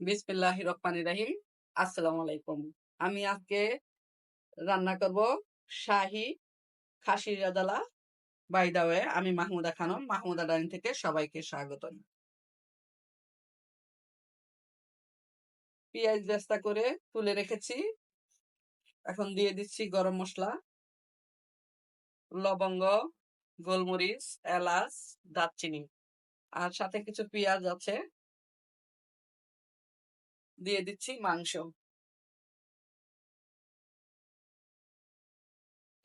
বিসমিল্লাহ রহমানির রাহিম। আসসালামু আলাইকুম আমি আজকে রান্না করব আমি মাহমুদা খানম, মাহমুদা থেকে সবাইকে স্বাগতম। পেঁয়াজ করে তুলে রেখেছি। এখন দিয়ে দিচ্ছি গরম মশলা। লবঙ্গ, গোলমরিচ, এলাচ, দারচিনি। আর সাথে কিছু পেঁয়াজ আছে। দিয়ে দিচ্ছি মাংস।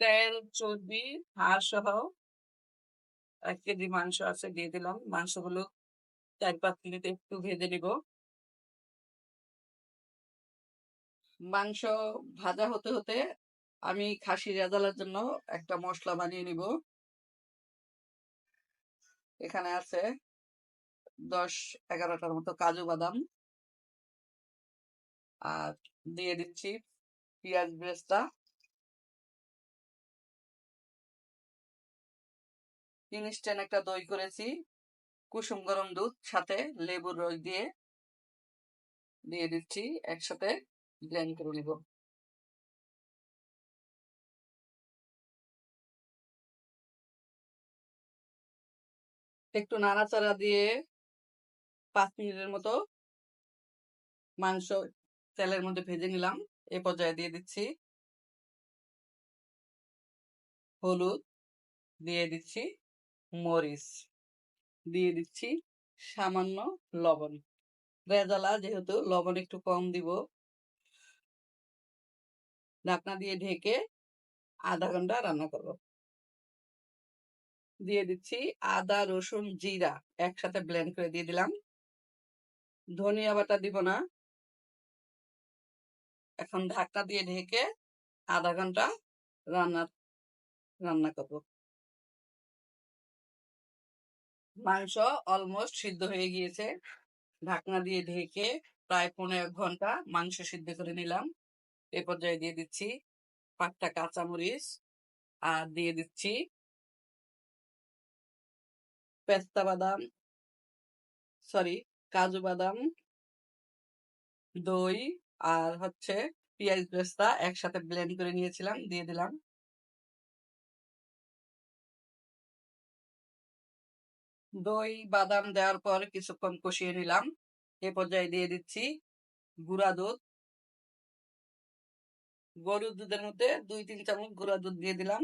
তেল, চর্বি, হাড় সহ এক কেজি মাংস আছে, দিয়ে দিলাম। মাংসগুলো চার পাঁচ মিনিট একটু ভেজে নিব। মাংস ভাজা হতে হতে আমি খাসি রেজালার জন্য একটা মশলা বানিয়ে নিব। এখানে আছে দশ এগারোটার মতো কাজু বাদাম। আর দিয়ে দিচ্ছি পেঁয়াজ ব্রেস্তা। ইনস্ট্যান্ট একটা দই করেছি, কুসুম গরম দুধ সাথে লেবুর রস দিয়ে। দিয়ে দিচ্ছি, একসাথে ব্লেন্ড করে নিব। একটু নাড়াচাড়া দিয়ে পাঁচ মিনিটের মতো মাংস তেলের মধ্যে ভেজে নিলাম। এ পর্যায়ে দিয়ে দিচ্ছি হলুদ, দিয়ে দিচ্ছি মরিচ, দিয়ে দিচ্ছি সামান্য লবণ। রেজালা যেহেতু, লবণ একটু কম দিব। ঢাকনা দিয়ে ঢেকে আধা ঘণ্টা রান্না করব। দিয়ে দিচ্ছি আদা, রসুন, জিরা একসাথে ব্লেন্ড করে দিয়ে দিলাম। ধনিয়া বাটা দিব না। এখন ঢাকনা দিয়ে ঢেকে আধা ঘণ্টা রান্না রান্না করব। মাংস অলমোস্ট সিদ্ধ হয়ে গিয়েছে। ঢাকনা দিয়ে ঢেকে প্রায় পনেরো ঘণ্টা মাংস সিদ্ধ করে নিলাম। এ পর্যায়ে দিয়ে দিচ্ছি পাঁচটা কাঁচামরিচ আর দিয়ে দিচ্ছি পেস্তা বাদাম সরি কাজু বাদাম, দই আর হচ্ছে পেঁয়াজ পেস্তা একসাথে ব্লেন্ড করে নিয়েছিলাম, দিয়ে দিলাম। দই, বাদাম দেওয়ার পর কিছুক্ষণ কষিয়ে নিলাম। এ পর্যায়ে দিয়ে দিচ্ছি গুঁড়া দুধ। গরুর দুধের মধ্যে দুই, তিন চামচ গুঁড়া দুধ দিয়ে দিলাম।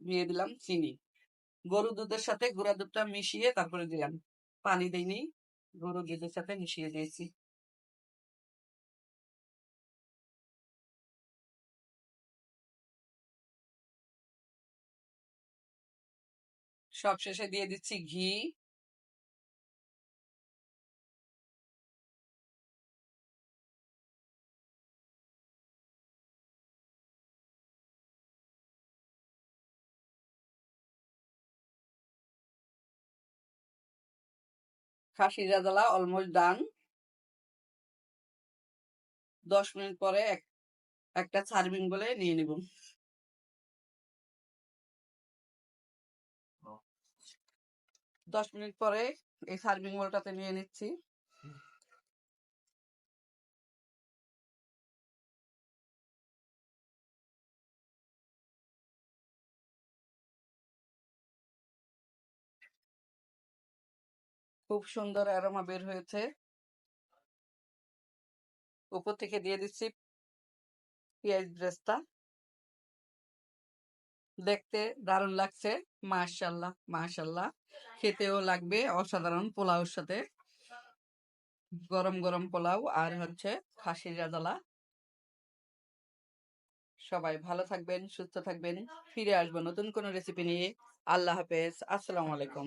দিয়ে দিলাম চিনি। গরু দুধের সাথে গুঁড়া দুধটা মিশিয়ে তারপরে দিলাম। পানি দিইনি গরু দুধের সাথে মিশিয়ে দিয়েছি। সব শেষে দিয়ে দিচ্ছি ঘি। খাসি রাজালা অলমোস্ট ডান দশ মিনিট পরে একটা সার্ভিং বলে নিয়ে নিব। দশ মিনিট পরে এই সার্ভিং বলটাতে নিয়ে নিচ্ছি। খুব সুন্দর অ্যারোমা বের হয়েছে। উপর থেকে দিয়ে দিচ্ছি পেঁয়াজ ব্রেস্তা। দেখতে দারুণ লাগছে, মাশাল্লাহ মাশাল্লাহ। খেতেও লাগবে অসাধারণ পোলাওর সাথে। গরম গরম পোলাও আর হচ্ছে খাসির রাজালা। সবাই ভালো থাকবেন, সুস্থ থাকবেন। ফিরে আসব নতুন কোনো রেসিপি নিয়ে। আল্লাহ হাফেজ, আসসালামু আলাইকুম।